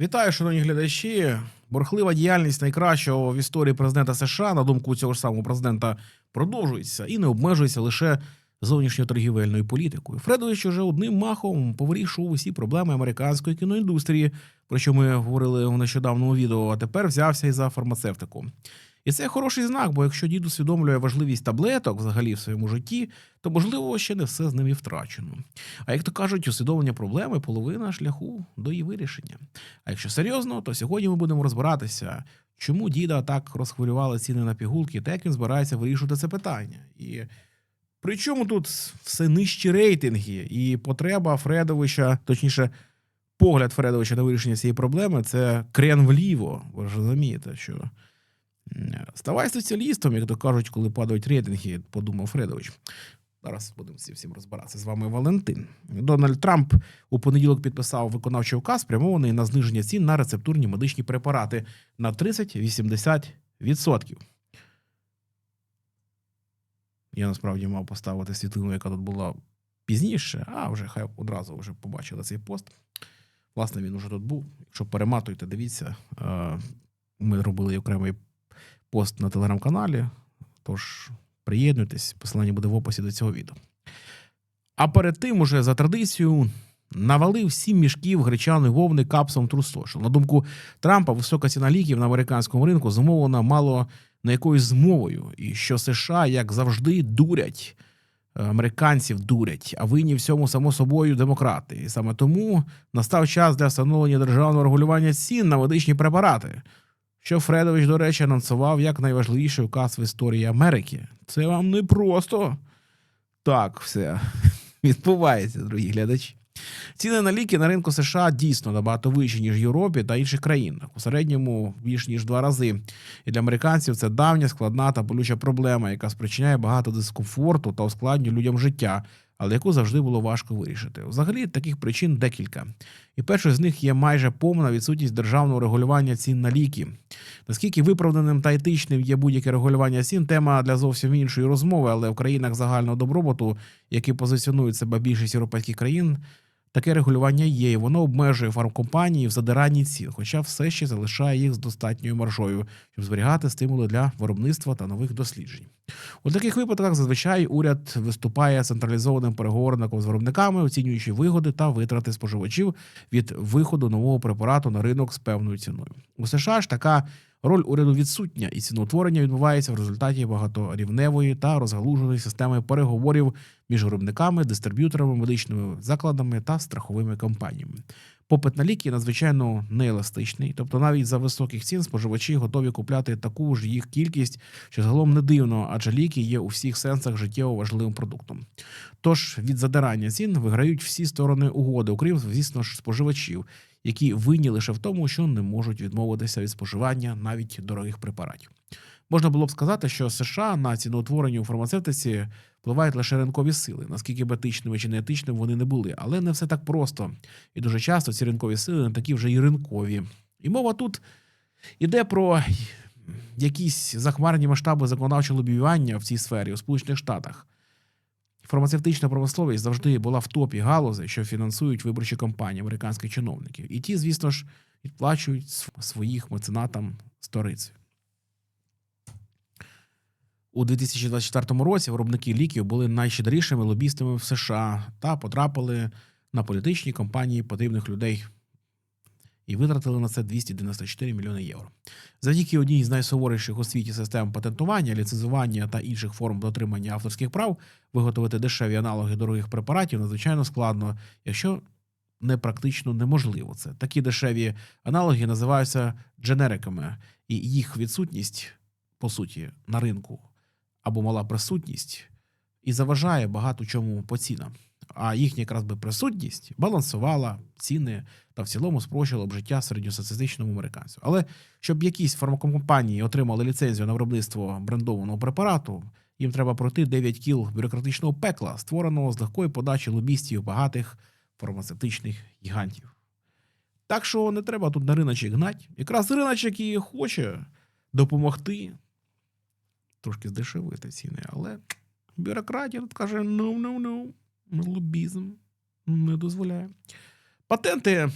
Вітаю, шановні глядачі. Борхлива діяльність найкращого в історії президента США, на думку цього ж самого президента, продовжується і не обмежується лише зовнішньоторгівельною політикою. Фредович уже одним махом повирішував усі проблеми американської кіноіндустрії, про що ми говорили в нещодавному відео. А тепер взявся і за фармацевтику. І це хороший знак, бо якщо дід усвідомлює важливість таблеток взагалі в своєму житті, то можливо ще не все з ним і втрачено. А як то кажуть, усвідомлення проблеми половина шляху до її вирішення. А якщо серйозно, то сьогодні ми будемо розбиратися, чому діда так розхвилювали ціни на пігулки, та як він збирається вирішувати це питання. І при чому тут все нижчі рейтинги і потреба Фредовича, точніше, погляд Фредовича на вирішення цієї проблеми це крен вліво. Ви ж розумієте, що ставай соціалістом, як то кажуть, коли падають рейтинги, подумав Фредович. Зараз будемо всі всім розбиратися. З вами Валентин. Дональд Трамп у понеділок підписав виконавчий указ, спрямований на зниження цін на рецептурні медичні препарати на 30-80%. Я насправді мав поставити світлину, яка тут була пізніше, а вже хай одразу вже побачили цей пост. Власне, він уже тут був. Якщо перематуєте, дивіться. Е, Ми робили окремий пост на телеграм-каналі. Тож приєднуйтесь, посилання буде в описі до цього відео. А перед тим, уже за традицією, навалив сім мішків гречаної вовни капсом Social. На думку Трампа, висока ціна ліків на американському ринку зумовлена мало не якоюсь змовою, і що США, як завжди, дурять. е, Американців дурять, а винні всьому само собою демократи. І саме тому настав час для встановлення державного регулювання цін на медичні препарати, що Фредович, до речі, анонсував як найважливіший указ в історії Америки. Це вам не просто так все відбувається, дорогі глядачі. Ціни на ліки на ринку США дійсно набагато вищі, ніж в Європі та інших країнах. У середньому більш ніж два рази. І для американців це давня, складна та болюча проблема, яка спричиняє багато дискомфорту та ускладнює людям життя, але яку завжди було важко вирішити. Взагалі таких причин декілька. І першою з них є майже повна відсутність державного регулювання цін на ліки. Наскільки виправданим та етичним є будь-яке регулювання цін, тема для зовсім іншої розмови, але в країнах загального добробуту, які позиціонують себе більшість європейських країн, таке регулювання є, і воно обмежує фармкомпанії в задиранні цін, хоча все ще залишає їх з достатньою маржою, щоб зберігати стимули для виробництва та нових досліджень. У таких випадках зазвичай уряд виступає централізованим переговорником з виробниками, оцінюючи вигоди та витрати споживачів від виходу нового препарату на ринок з певною ціною. У США ж така роль уряду відсутня, і ціноутворення відбувається в результаті багаторівневої та розгалуженої системи переговорів між виробниками, дистриб'юторами, медичними закладами та страховими компаніями. Попит на ліки надзвичайно нееластичний, тобто навіть за високих цін споживачі готові купляти таку ж їх кількість, що загалом не дивно, адже ліки є у всіх сенсах життєво важливим продуктом. Тож від задирання цін виграють всі сторони угоди, окрім, звісно ж, споживачів, які винні лише в тому, що не можуть відмовитися від споживання навіть дорогих препаратів. Можна було б сказати, що США на ціноутворенні у фармацевтиці впливають лише ринкові сили, наскільки б етичними чи не етичними вони не були, але не все так просто. І дуже часто ці ринкові сили не такі вже й ринкові. І мова тут іде про якісь захмарні масштаби законодавчого лобіювання в цій сфері у Сполучених Штатах. Фармацевтична промисловість завжди була в топі галузи, що фінансують виборчі кампанії американських чиновників. І ті, звісно ж, відплачують своїх меценатам сториці У 2024 році виробники ліків були найщедрішими лобістами в США та потрапили на політичні кампанії потрібних людей і витратили на це 294 мільйони євро. Завдяки одній з найсуворіших у світі систем патентування, ліцензування та інших форм дотримання авторських прав виготовити дешеві аналоги дорогих препаратів надзвичайно складно, якщо не практично неможливо це. Такі дешеві аналоги називаються дженериками, і їх відсутність, по суті, на ринку або мала присутність і заважає багато чому по цінам. А їхня якраз би присутність балансувала ціни та в цілому спрощувала б життя середньостатистичному американцю. Але щоб якісь фармакомпанії отримали ліцензію на виробництво брендованого препарату, їм треба пройти 9 кіл бюрократичного пекла, створеного з легкої подачі лобістів багатих фармацевтичних гігантів. Так що не треба тут на риночок гнать. Якраз риночок і хоче допомогти трошки здешевити ціни, але бюрократія тут каже: ну, ну, ну, лобізм не дозволяє. Патенти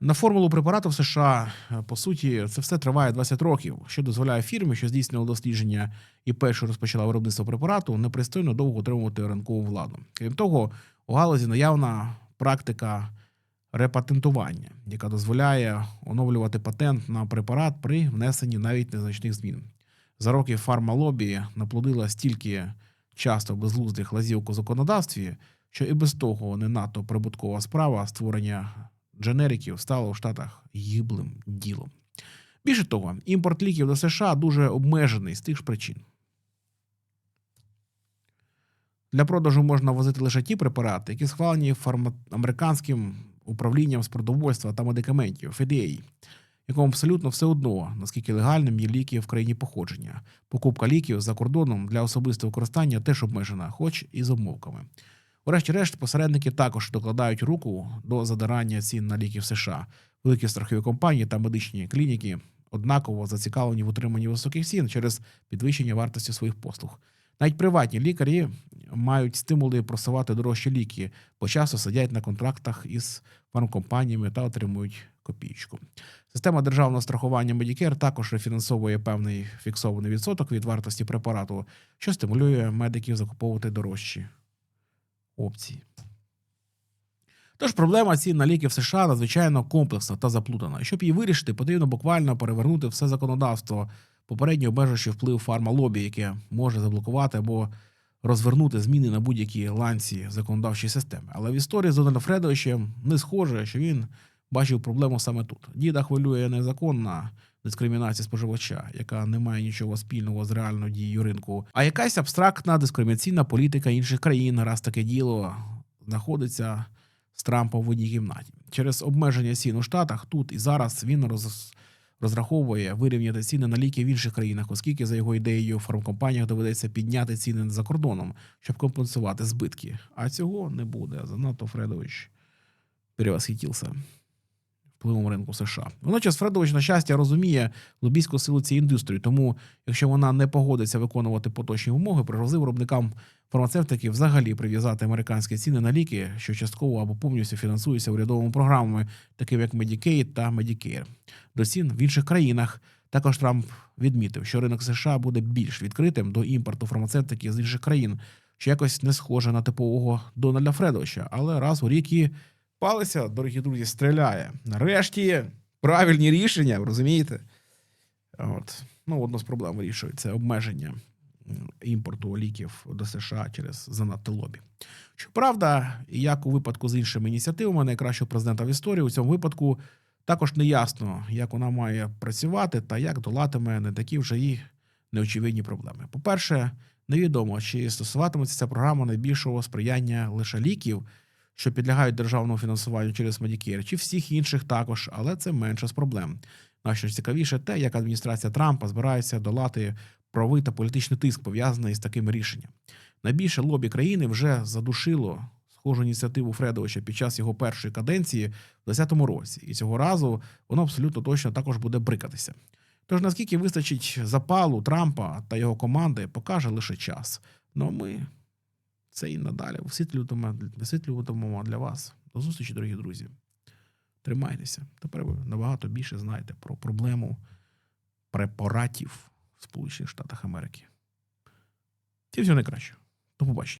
На формулу препарату в США, по суті, це все триває 20 років, що дозволяє фірмі, що здійснювала дослідження і першу розпочала виробництво препарату, непристойно довго отримувати ринкову владу. Крім того, у галузі наявна практика репатентування, яка дозволяє оновлювати патент на препарат при внесенні навіть незначних змін. За роки фармалобі наплодила стільки часто безглуздих лазівок у законодавстві, що і без того не надто прибуткова справа створення дженериків стало в Штатах гиблим ділом. Більше того, імпорт ліків до США дуже обмежений з тих ж причин. Для продажу можна возити лише ті препарати, які схвалені фарма... американським управлінням з продовольства та медикаментів FDA, якому абсолютно все одно, наскільки легальним є ліки в країні походження. Покупка ліків за кордоном для особистого використання теж обмежена, хоч і з обмовками. Врешті-решт, посередники також докладають руку до задирання цін на ліки в США. Великі страхові компанії та медичні клініки однаково зацікавлені в утриманні високих цін через підвищення вартості своїх послуг. Навіть приватні лікарі мають стимули просувати дорожчі ліки, бо часто сидять на контрактах із фармкомпаніями та отримують копійку. Система державного страхування Medicare також рефінансовує певний фіксований відсоток від вартості препарату, що стимулює медиків закуповувати дорожчі опції. Тож проблема цін на ліки в США надзвичайно комплексна та заплутана. Щоб її вирішити, потрібно буквально перевернути все законодавство, попередньо обмежуючи вплив фармалобі, яке може заблокувати або розвернути зміни на будь-які ланці законодавчої системи. Але в історії з Дональдом Фредовичем не схоже, що він бачив проблему саме тут. Діда хвилює незаконна дискримінація споживача, яка не має нічого спільного з реальною дією ринку, а якась абстрактна дискримінаційна політика інших країн, раз таке діло знаходиться з Трампом в одній кімнаті. Через обмеження цін у Штатах тут і зараз він роз, розраховує вирівняти ціни на ліки в інших країнах, оскільки за його ідеєю фармкомпаніях доведеться підняти ціни за кордоном, щоб компенсувати збитки. А цього не буде. Занадто Фредович перевосхитився впливом ринку США. Водночас Фредович, на щастя, розуміє лобійську силу цієї індустрії, тому якщо вона не погодиться виконувати поточні вимоги, пригрозив виробникам фармацевтики взагалі прив'язати американські ціни на ліки, що частково або повністю фінансуються урядовими програмами, такими як Medicaid та Medicare. До цін в інших країнах також Трамп відмітив, що ринок США буде більш відкритим до імпорту фармацевтики з інших країн, що якось не схоже на типового Дональда Фредовича, але раз у рік і палиця, дорогі друзі, стріляє. Нарешті правильні рішення, розумієте? От. Ну, одну з проблем вирішують це обмеження імпорту ліків до США через занадто лобі. Щоправда, як у випадку з іншими ініціативами найкращого президента в історії, у цьому випадку також не ясно, як вона має працювати та як долатиме не такі вже і неочевидні проблеми. По-перше, невідомо, чи стосуватиметься ця програма найбільшого сприяння лише ліків, що підлягають державному фінансуванню через Medicare, чи всіх інших також, але це менше з проблем. Нащо цікавіше те, як адміністрація Трампа збирається долати правовий та політичний тиск, пов'язаний з такими рішеннями. Найбільше лобі країни вже задушило схожу ініціативу Фредовича під час його першої каденції в 2010 році, і цього разу воно абсолютно точно також буде брикатися. Тож наскільки вистачить запалу Трампа та його команди, покаже лише час. Ну ми це і надалі висвітлюватимемо, для вас. До зустрічі, дорогі друзі. Тримайтеся. Тепер ви набагато більше знаєте про проблему препаратів в Сполучених Штатах Америки. Всього найкраще. До побачення.